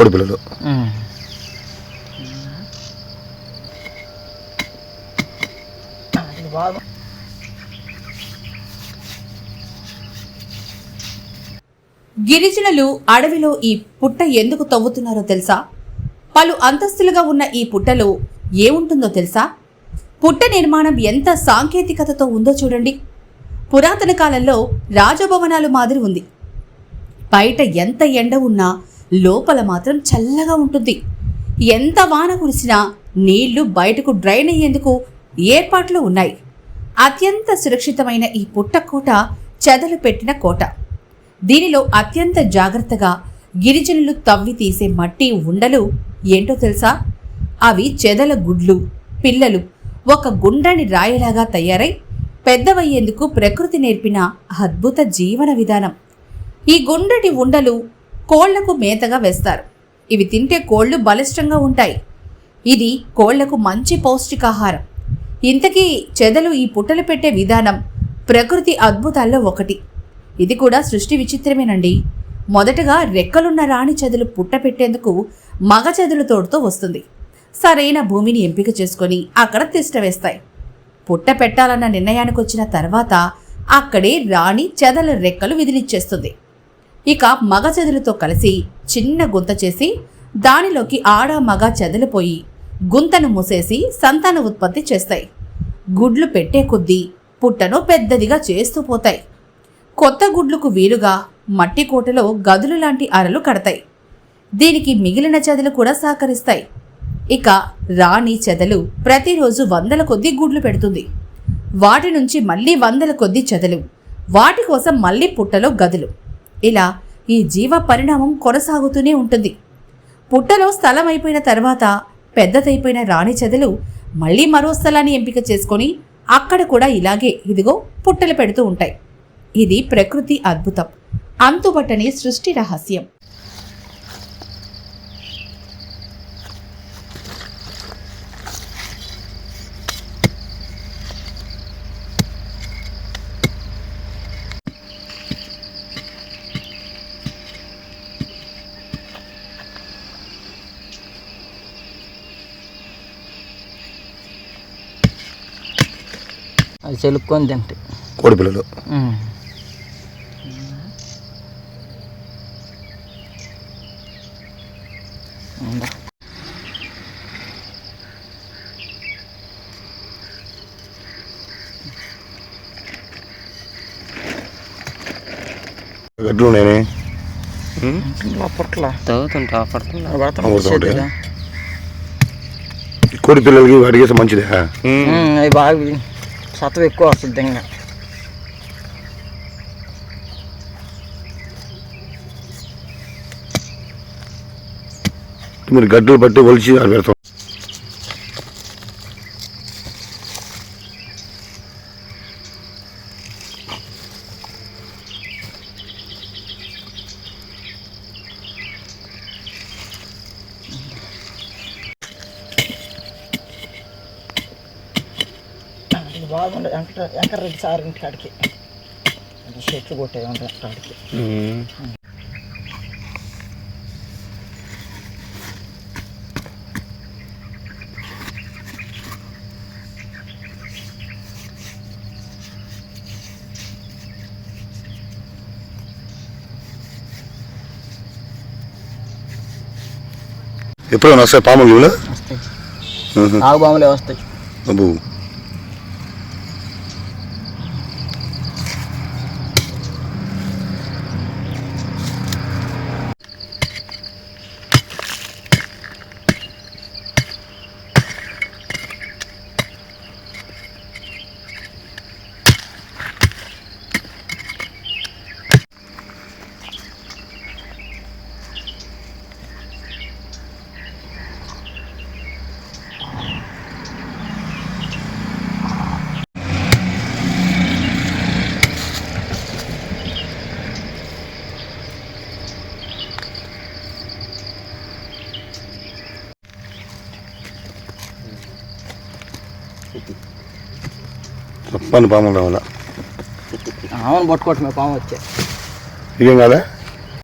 కోడి పిల్లలు. గిరిజనులు అడవిలో ఈ పుట్ట ఎందుకు తవ్వుతున్నారో తెలుసా? పలు అంతస్తులుగా ఉన్న ఈ పుట్టలో ఏముంటుందో తెలుసా? పుట్ట నిర్మాణం ఎంత సాంకేతికతతో ఉందో చూడండి. పురాతన కాలంలో రాజభవనాలు మాదిరి ఉంది. బయట ఎంత ఎండ ఉన్నా లోపల మాత్రం చల్లగా ఉంటుంది. ఎంత వాన కురిసినా నీళ్ళు బయటకు డ్రైన్ అయ్యేందుకు ఏర్పాట్లు ఉన్నాయి. అత్యంత సురక్షితమైన ఈ పుట్టకోట చెదలు పెట్టిన కోట. దీనిలో అత్యంత జాగ్రత్తగా గిరిజనులు తవ్వి తీసే మట్టి ఉండలు ఏంటో తెలుసా? అవి చెదల గుడ్లు పిల్లలు ఒక గుండ్రని రాయిలాగా తయారై పెద్దవయ్యేందుకు ప్రకృతి నేర్పిన అద్భుత జీవన విధానం. ఈ గుండ్రటి ఉండలు కోళ్ళకు మేతగా వేస్తారు. ఇవి తింటే కోళ్ళు బలిష్టంగా ఉంటాయి. ఇది కోళ్ళకు మంచి పౌష్టికాహారం. ఇంతకీ చెదలు ఈ పుట్టలు పెట్టే విధానం ప్రకృతి అద్భుతాల్లో ఒకటి. ఇది కూడా సృష్టి విచిత్రమేనండి. మొదటగా రెక్కలున్న రాణి చెదలు పుట్ట పెట్టేందుకు మగ చెదలు తోడుతో వస్తుంది. సరైన భూమిని ఎంపిక చేసుకొని అక్కడ తిష్ట వేస్తాయి. పుట్ట పెట్టాలన్న నిర్ణయానికి వచ్చిన తర్వాత అక్కడే రాణి చెదల రెక్కలు విదిలిచ్చేస్తుంది ఇక మగ చెదలతో కలిసి చిన్న గుంత చేసి దానిలోకి ఆడ మగ చెదలిపోయి గుంతను మూసేసి సంతాన ఉత్పత్తి చేస్తాయి. గుడ్లు పెట్టే కొద్దీ పుట్టను పెద్దదిగా చేస్తూ పోతాయి. కొత్త గుడ్లకు వీలుగా మట్టి కోటలో గదులు లాంటి అరలు కడతాయి. దీనికి మిగిలిన చెదలు కూడా సహకరిస్తాయి. ఇక రాణి చెదలు ప్రతిరోజు వందల కొద్దీ గుడ్లు పెడుతుంది. వాటి నుంచి మళ్ళీ వందల కొద్దీ చెదలు వాటి కోసం మళ్ళీ పుట్టలో గదులు. ఇలా ఈ జీవ పరిణామం కొనసాగుతూనే ఉంటుంది. పుట్టలో స్థలం అయిపోయిన తర్వాత పెద్దదైపోయిన రాణి చెదలు మళ్ళీ మరో స్థలాన్ని ఎంపిక చేసుకొని అక్కడ కూడా ఇలాగే ఇదిగో పుట్టలు పెడుతూ ఉంటాయి. ఇది ప్రకృతి అద్భుతం. అంతుబట్టని సృష్టి రహస్యం. అది చెలుక్కొని తింటే. కోడి పిల్లలు. గడ్డలు ఉన్నాయని? అప్పట్లో తవ్వుతుంటా అప్పట్లో? కోడి పిల్లలకి అడిగేస్తే మంచిదే అవి బాగా సత్వం ఎక్కువ వస్తుంది ఇంకా. మీరు గడ్డలు బట్టి ఒలిచి పెడతాం ఇది బాగుండే వెంకట వెంకటరెడ్డి సార్ ఇంటి కాడికి. చెట్లు కొట్టే ఉంటాయి కాడికి ఎప్పుడైనా వస్తాయి పాములు ఆహా. నాగుబాములే వస్తాయి. తప్పని పాములు రావాలా ఆమెను పట్టుకోవటమే పాము వచ్చే. ఇదేం కాదా